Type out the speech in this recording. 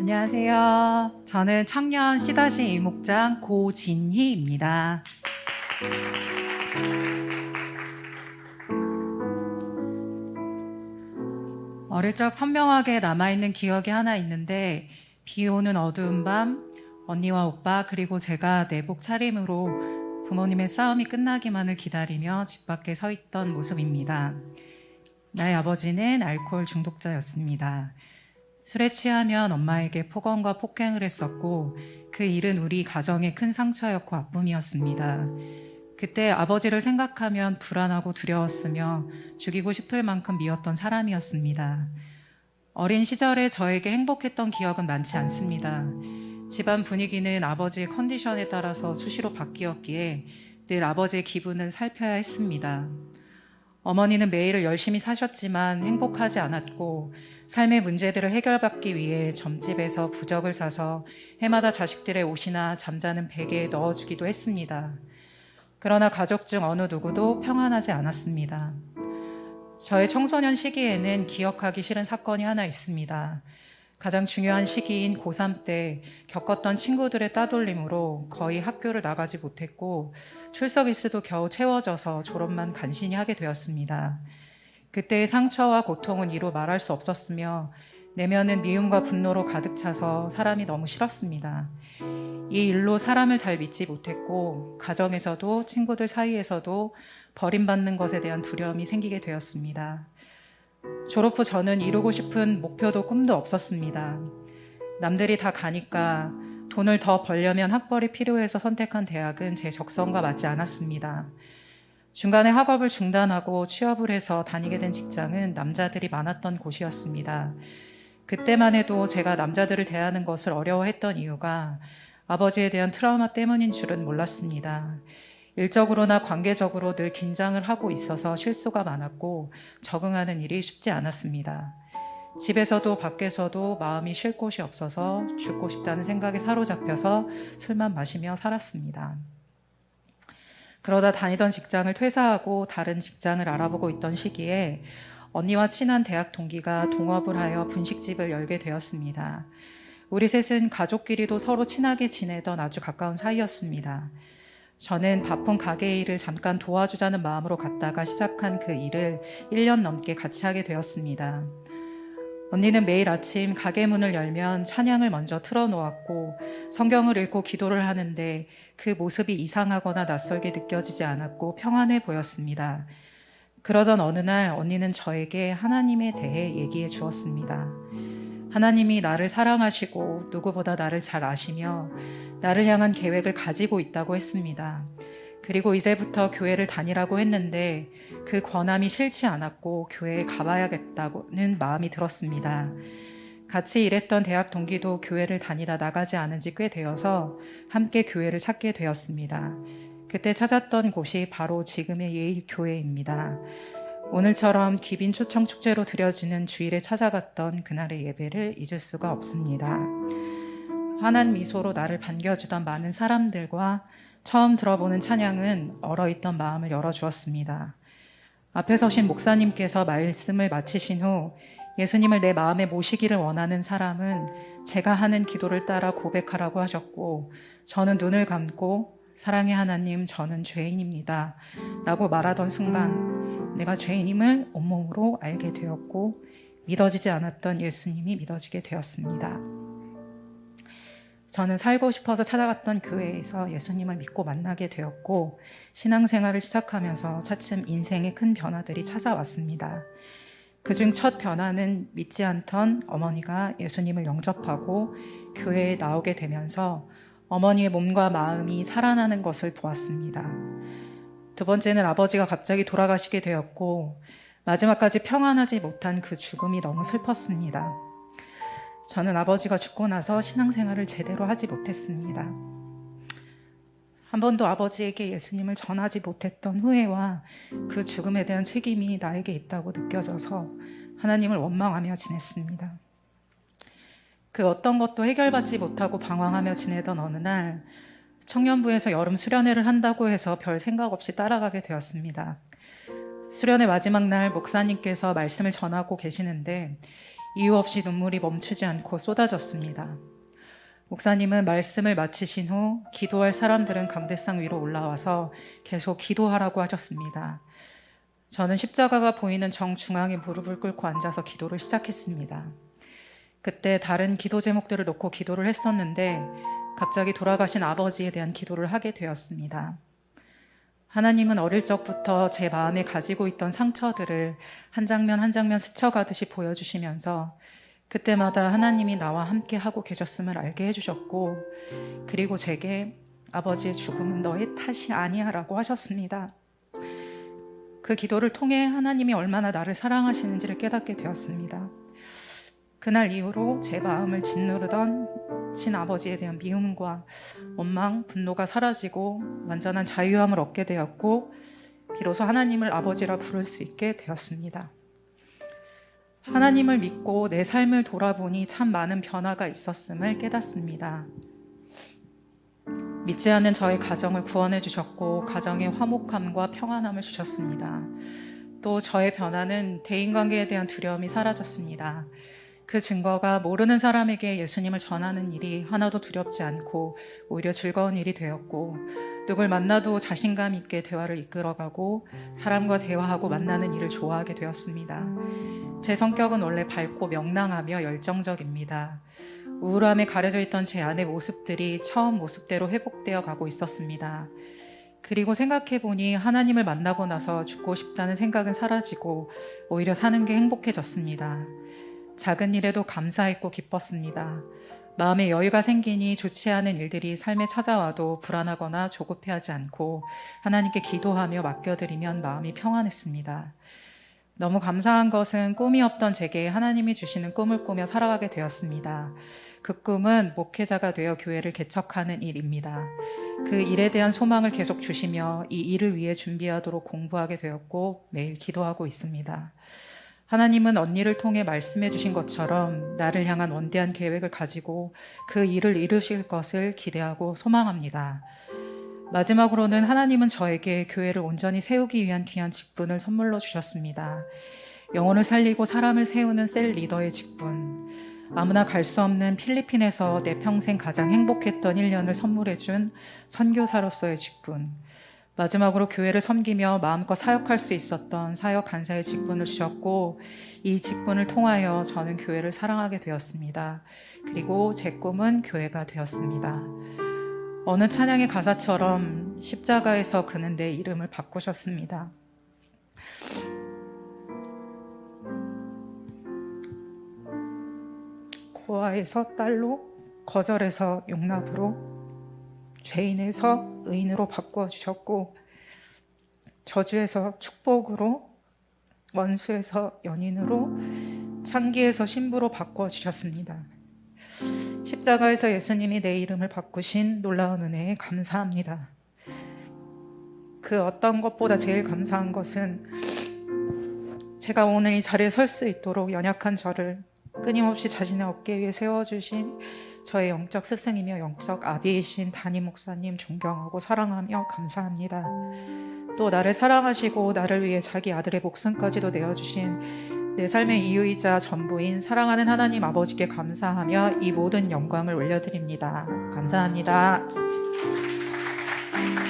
안녕하세요. 저는 청년 C-2 이목장 고진희입니다. 어릴 적 선명하게 남아있는 기억이 하나 있는데 비 오는 어두운 밤 언니와 오빠 그리고 제가 내복 차림으로 부모님의 싸움이 끝나기만을 기다리며 집 밖에 서 있던 모습입니다. 나의 아버지는 알코올 중독자였습니다. 술에 취하면 엄마에게 폭언과 폭행을 했었고 그 일은 우리 가정의 큰 상처였고 아픔이었습니다. 그때 아버지를 생각하면 불안하고 두려웠으며 죽이고 싶을 만큼 미웠던 사람이었습니다. 어린 시절에 저에게 행복했던 기억은 많지 않습니다. 집안 분위기는 아버지의 컨디션에 따라서 수시로 바뀌었기에 늘 아버지의 기분을 살펴야 했습니다. 어머니는 매일을 열심히 사셨지만 행복하지 않았고 삶의 문제들을 해결받기 위해 점집에서 부적을 사서 해마다 자식들의 옷이나 잠자는 베개에 넣어주기도 했습니다. 그러나 가족 중 어느 누구도 평안하지 않았습니다. 저의 청소년 시기에는 기억하기 싫은 사건이 하나 있습니다. 가장 중요한 시기인 고3 때 겪었던 친구들의 따돌림으로 거의 학교를 나가지 못했고 출석 일수도 겨우 채워져서 졸업만 간신히 하게 되었습니다. 그때의 상처와 고통은 이루 말할 수 없었으며 내면은 미움과 분노로 가득 차서 사람이 너무 싫었습니다. 이 일로 사람을 잘 믿지 못했고 가정에서도 친구들 사이에서도 버림받는 것에 대한 두려움이 생기게 되었습니다. 졸업 후 저는 이루고 싶은 목표도 꿈도 없었습니다. 남들이 다 가니까 돈을 더 벌려면 학벌이 필요해서 선택한 대학은 제 적성과 맞지 않았습니다. 중간에 학업을 중단하고 취업을 해서 다니게 된 직장은 남자들이 많았던 곳이었습니다. 그때만 해도 제가 남자들을 대하는 것을 어려워했던 이유가 아버지에 대한 트라우마 때문인 줄은 몰랐습니다. 일적으로나 관계적으로 늘 긴장을 하고 있어서 실수가 많았고 적응하는 일이 쉽지 않았습니다. 집에서도 밖에서도 마음이 쉴 곳이 없어서 죽고 싶다는 생각에 사로잡혀서 술만 마시며 살았습니다. 그러다 다니던 직장을 퇴사하고 다른 직장을 알아보고 있던 시기에 언니와 친한 대학 동기가 동업을 하여 분식집을 열게 되었습니다. 우리 셋은 가족끼리도 서로 친하게 지내던 아주 가까운 사이였습니다. 저는 바쁜 가게 일을 잠깐 도와주자는 마음으로 갔다가 시작한 그 일을 1년 넘게 같이 하게 되었습니다. 언니는 매일 아침 가게 문을 열면 찬양을 먼저 틀어놓았고 성경을 읽고 기도를 하는데 그 모습이 이상하거나 낯설게 느껴지지 않았고 평안해 보였습니다. 그러던 어느 날 언니는 저에게 하나님에 대해 얘기해 주었습니다. 하나님이 나를 사랑하시고 누구보다 나를 잘 아시며 나를 향한 계획을 가지고 있다고 했습니다. 그리고 이제부터 교회를 다니라고 했는데 그 권함이 싫지 않았고 교회에 가봐야겠다는 마음이 들었습니다. 같이 일했던 대학 동기도 교회를 다니다 나가지 않은 지 꽤 되어서 함께 교회를 찾게 되었습니다. 그때 찾았던 곳이 바로 지금의 예일 교회입니다. 오늘처럼 귀빈 초청 축제로 드려지는 주일에 찾아갔던 그날의 예배를 잊을 수가 없습니다. 환한 미소로 나를 반겨주던 많은 사람들과 처음 들어보는 찬양은 얼어있던 마음을 열어주었습니다. 앞에 서신 목사님께서 말씀을 마치신 후 예수님을 내 마음에 모시기를 원하는 사람은 제가 하는 기도를 따라 고백하라고 하셨고 저는 눈을 감고 사랑의 하나님 저는 죄인입니다 라고 말하던 순간 내가 죄인임을 온몸으로 알게 되었고 믿어지지 않았던 예수님이 믿어지게 되었습니다. 저는 살고 싶어서 찾아갔던 교회에서 예수님을 믿고 만나게 되었고 신앙생활을 시작하면서 차츰 인생의 큰 변화들이 찾아왔습니다. 그중 첫 변화는 믿지 않던 어머니가 예수님을 영접하고 교회에 나오게 되면서 어머니의 몸과 마음이 살아나는 것을 보았습니다. 두 번째는 아버지가 갑자기 돌아가시게 되었고 마지막까지 평안하지 못한 그 죽음이 너무 슬펐습니다. 저는 아버지가 죽고 나서 신앙생활을 제대로 하지 못했습니다. 한 번도 아버지에게 예수님을 전하지 못했던 후회와 그 죽음에 대한 책임이 나에게 있다고 느껴져서 하나님을 원망하며 지냈습니다. 그 어떤 것도 해결받지 못하고 방황하며 지내던 어느 날 청년부에서 여름 수련회를 한다고 해서 별 생각 없이 따라가게 되었습니다. 수련회 마지막 날 목사님께서 말씀을 전하고 계시는데 이유 없이 눈물이 멈추지 않고 쏟아졌습니다. 목사님은 말씀을 마치신 후 기도할 사람들은 강대상 위로 올라와서 계속 기도하라고 하셨습니다. 저는 십자가가 보이는 정중앙에 무릎을 꿇고 앉아서 기도를 시작했습니다. 그때 다른 기도 제목들을 놓고 기도를 했었는데 갑자기 돌아가신 아버지에 대한 기도를 하게 되었습니다. 하나님은 어릴 적부터 제 마음에 가지고 있던 상처들을 한 장면 한 장면 스쳐가듯이 보여주시면서 그때마다 하나님이 나와 함께 하고 계셨음을 알게 해주셨고 그리고 제게 아버지의 죽음은 너의 탓이 아니야 라고 하셨습니다. 그 기도를 통해 하나님이 얼마나 나를 사랑하시는지를 깨닫게 되었습니다. 그날 이후로 제 마음을 짓누르던 친아버지에 대한 미움과 원망, 분노가 사라지고 완전한 자유함을 얻게 되었고 비로소 하나님을 아버지라 부를 수 있게 되었습니다. 하나님을 믿고 내 삶을 돌아보니 참 많은 변화가 있었음을 깨닫습니다. 믿지 않는 저의 가정을 구원해 주셨고 가정의 화목함과 평안함을 주셨습니다. 또 저의 변화는 대인관계에 대한 두려움이 사라졌습니다. 그 증거가 모르는 사람에게 예수님을 전하는 일이 하나도 두렵지 않고 오히려 즐거운 일이 되었고 누굴 만나도 자신감 있게 대화를 이끌어가고 사람과 대화하고 만나는 일을 좋아하게 되었습니다. 제 성격은 원래 밝고 명랑하며 열정적입니다. 우울함에 가려져 있던 제 안의 모습들이 처음 모습대로 회복되어 가고 있었습니다. 그리고 생각해 보니 하나님을 만나고 나서 죽고 싶다는 생각은 사라지고 오히려 사는 게 행복해졌습니다. 작은 일에도 감사했고 기뻤습니다. 마음에 여유가 생기니 좋지 않은 일들이 삶에 찾아와도 불안하거나 조급해하지 않고 하나님께 기도하며 맡겨드리면 마음이 평안했습니다. 너무 감사한 것은 꿈이 없던 제게 하나님이 주시는 꿈을 꾸며 살아가게 되었습니다. 그 꿈은 목회자가 되어 교회를 개척하는 일입니다. 그 일에 대한 소망을 계속 주시며 이 일을 위해 준비하도록 공부하게 되었고 매일 기도하고 있습니다. 하나님은 언니를 통해 말씀해 주신 것처럼 나를 향한 원대한 계획을 가지고 그 일을 이루실 것을 기대하고 소망합니다. 마지막으로는 하나님은 저에게 교회를 온전히 세우기 위한 귀한 직분을 선물로 주셨습니다. 영혼을 살리고 사람을 세우는 셀 리더의 직분. 아무나 갈 수 없는 필리핀에서 내 평생 가장 행복했던 1년을 선물해 준 선교사로서의 직분. 마지막으로 교회를 섬기며 마음껏 사역할 수 있었던 사역 간사의 직분을 주셨고 이 직분을 통하여 저는 교회를 사랑하게 되었습니다. 그리고 제 꿈은 교회가 되었습니다. 어느 찬양의 가사처럼 십자가에서 그는 내 이름을 바꾸셨습니다. 고아에서 딸로 거절에서 용납으로 죄인에서 의인으로 바꾸어 주셨고 저주에서 축복으로 원수에서 연인으로 창기에서 신부로 바꾸어 주셨습니다. 십자가에서 예수님이 내 이름을 바꾸신 놀라운 은혜에 감사합니다. 그 어떤 것보다 제일 감사한 것은 제가 오늘 이 자리에 설 수 있도록 연약한 저를 끊임없이 자신의 어깨 위에 세워주신 저의 영적 스승이며 영적 아비이신 담임 목사님 존경하고 사랑하며 감사합니다. 또 나를 사랑하시고 나를 위해 자기 아들의 목숨까지도 내어주신 내 삶의 이유이자 전부인 사랑하는 하나님 아버지께 감사하며 이 모든 영광을 올려드립니다. 감사합니다.